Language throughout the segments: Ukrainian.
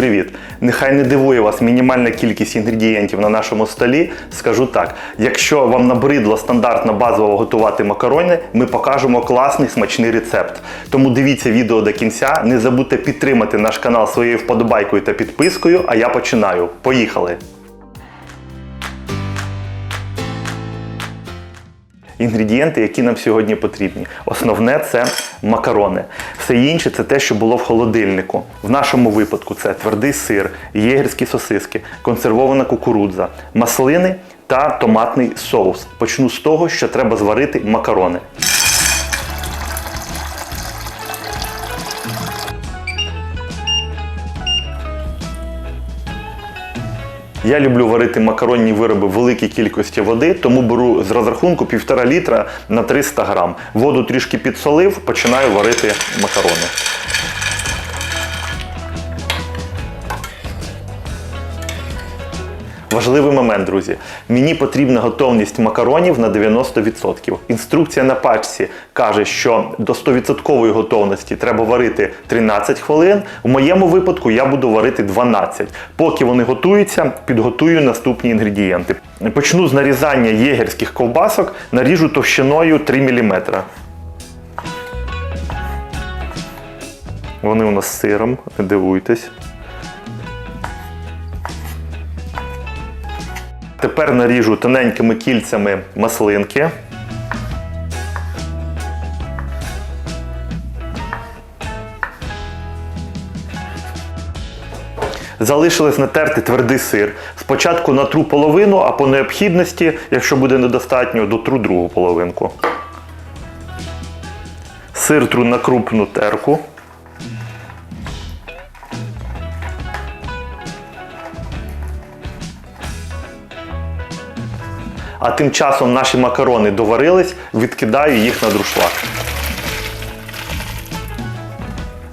привіт! Нехай не дивує вас мінімальна кількість інгредієнтів на нашому столі. Скажу так: якщо вам набридло стандартно базово готувати макарони, ми покажемо класний смачний рецепт. Тому дивіться відео до кінця. Не забудьте підтримати наш канал своєю вподобайкою та підпискою. А я починаю. Поїхали! Інгредієнти, які нам сьогодні потрібні. Основне це макарони. Все інше це те, що було в холодильнику. В нашому випадку це твердий сир, єгерські сосиски, консервована кукурудза, маслини та томатний соус. Почну з того, що треба зварити макарони. Я люблю варити макаронні вироби в великій кількості води, тому беру з розрахунку 1,5 літра на 300 грам. Воду трішки підсолив, починаю варити макарони. Важливий момент, друзі. Мені потрібна готовність макаронів на 90%. Інструкція на пачці каже, що до 100% готовності треба варити 13 хвилин. В моєму випадку я буду варити 12. Поки вони готуються, підготую наступні інгредієнти. Почну з нарізання єгерських ковбасок, наріжу товщиною 3 мм. Вони у нас з сиром, дивуйтесь. Тепер наріжу тоненькими кільцями маслинки. Залишилось натерти твердий сир. Спочатку натру половину, а по необхідності, якщо буде недостатньо, дотру другу половинку. Сир тру на крупну терку. А тим часом наші макарони доварились, відкидаю їх на друшлак.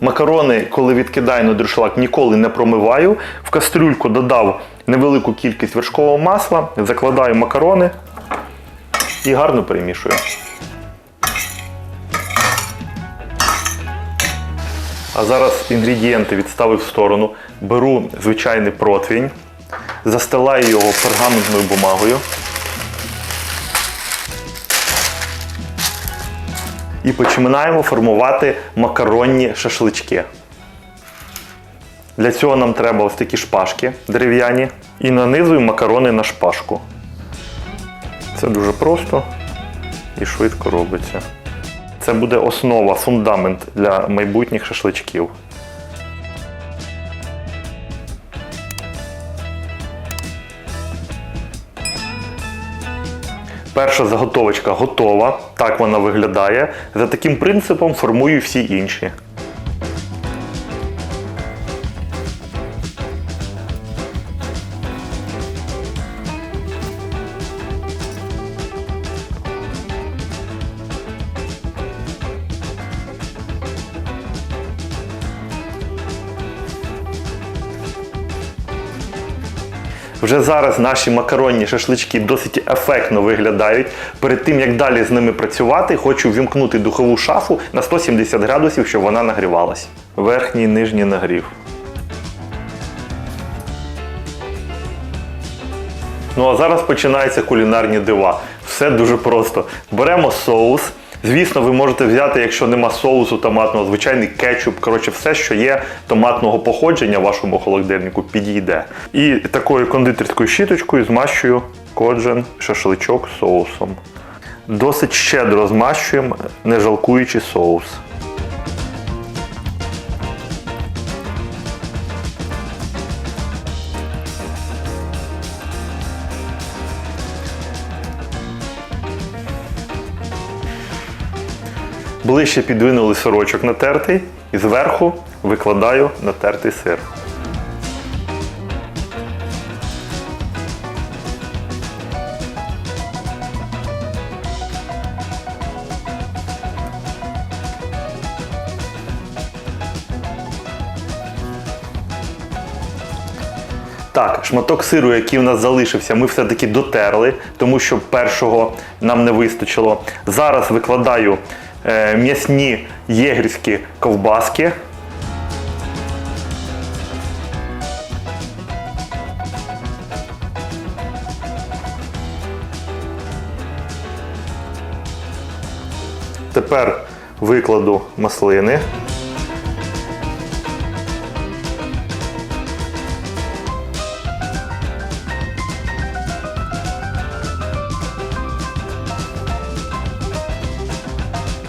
Макарони, коли відкидаю на друшлак, ніколи не промиваю. В кастрюльку додав невелику кількість вершкового масла, закладаю макарони і гарно перемішую. А зараз інгредієнти відставив в сторону. Беру звичайний противень, застилаю його пергаментною бумагою. І починаємо формувати макаронні шашлички. Для цього нам треба ось такі шпажки дерев'яні. І нанизуємо макарони на шпажку. Це дуже просто і швидко робиться. Це буде основа, фундамент для майбутніх шашличків. Перша заготовочка готова. Так вона виглядає. За таким принципом формую всі інші. Вже зараз наші макаронні шашлички досить ефектно виглядають. Перед тим як далі з ними працювати, хочу вімкнути духову шафу на 170 градусів, щоб вона нагрівалась. Верхній нижній нагрів. Ну а зараз починаються кулінарні дива. Все дуже просто. Беремо соус. Звісно, ви можете взяти, якщо нема соусу томатного, звичайний кетчуп, коротше, все, що є томатного походження в вашому холодильнику, підійде. І такою кондитерською щіточкою змащую кожен шашличок соусом. Досить щедро змащуємо, не жалкуючи соус. Ближче підвинули сирочок натертий і зверху викладаю натертий сир. Так, шматок сиру, який у нас залишився, ми все-таки дотерли, тому що першого нам не вистачило. Зараз викладаю Е, м'ясні єгрівські ковбаски. Тепер викладу маслини.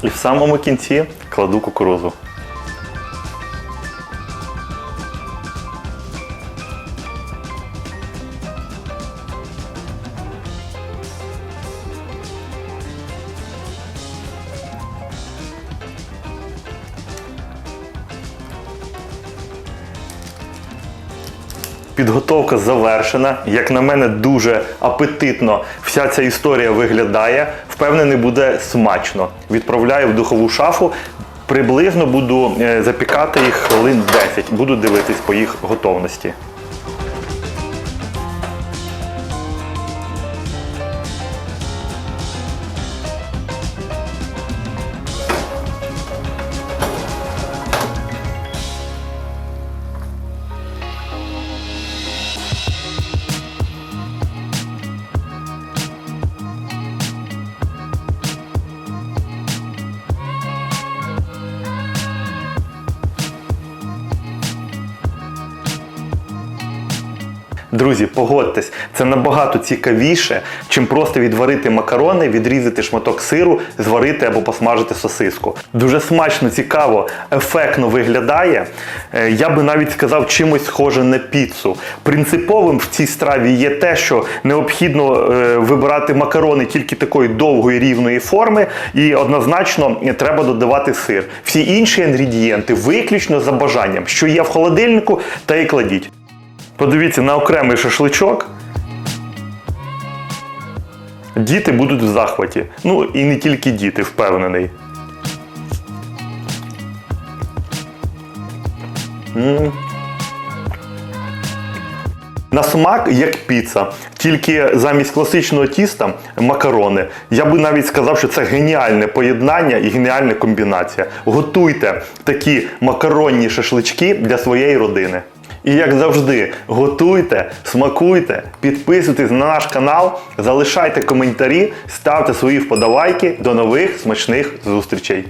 І в самому кінці кладу кукурузу. Підготовка завершена. Як на мене, дуже апетитно вся ця історія виглядає. Впевнений, буде смачно. Відправляю в духову шафу. Приблизно буду е, запікати їх хвилин 10. Буду дивитись по їх готовності. Друзі, погодьтесь, це набагато цікавіше, чим просто відварити макарони, відрізати шматок сиру, зварити або посмажити сосиску. Дуже смачно, цікаво, ефектно виглядає. Е, Я би навіть сказав чимось схоже на піцу. Принциповим в цій страві є те, що необхідно е, вибирати макарони тільки такої довгої рівної форми, і однозначно треба додавати сир. Всі інші інгредієнти виключно за бажанням, що є в холодильнику, та і кладіть. Подивіться на окремий шашличок. Діти будуть в захваті. Ну і не тільки діти, впевнений. М. На смак як піца, тільки замість класичного тіста макарони. Я би навіть сказав, що це геніальне поєднання і геніальна комбінація. Готуйте такі макаронні шашлички для своєї родини. І як завжди, готуйте, смакуйте, підписуйтесь на наш канал, залишайте коментарі, ставте свої вподобайки. До нових смачних зустрічей!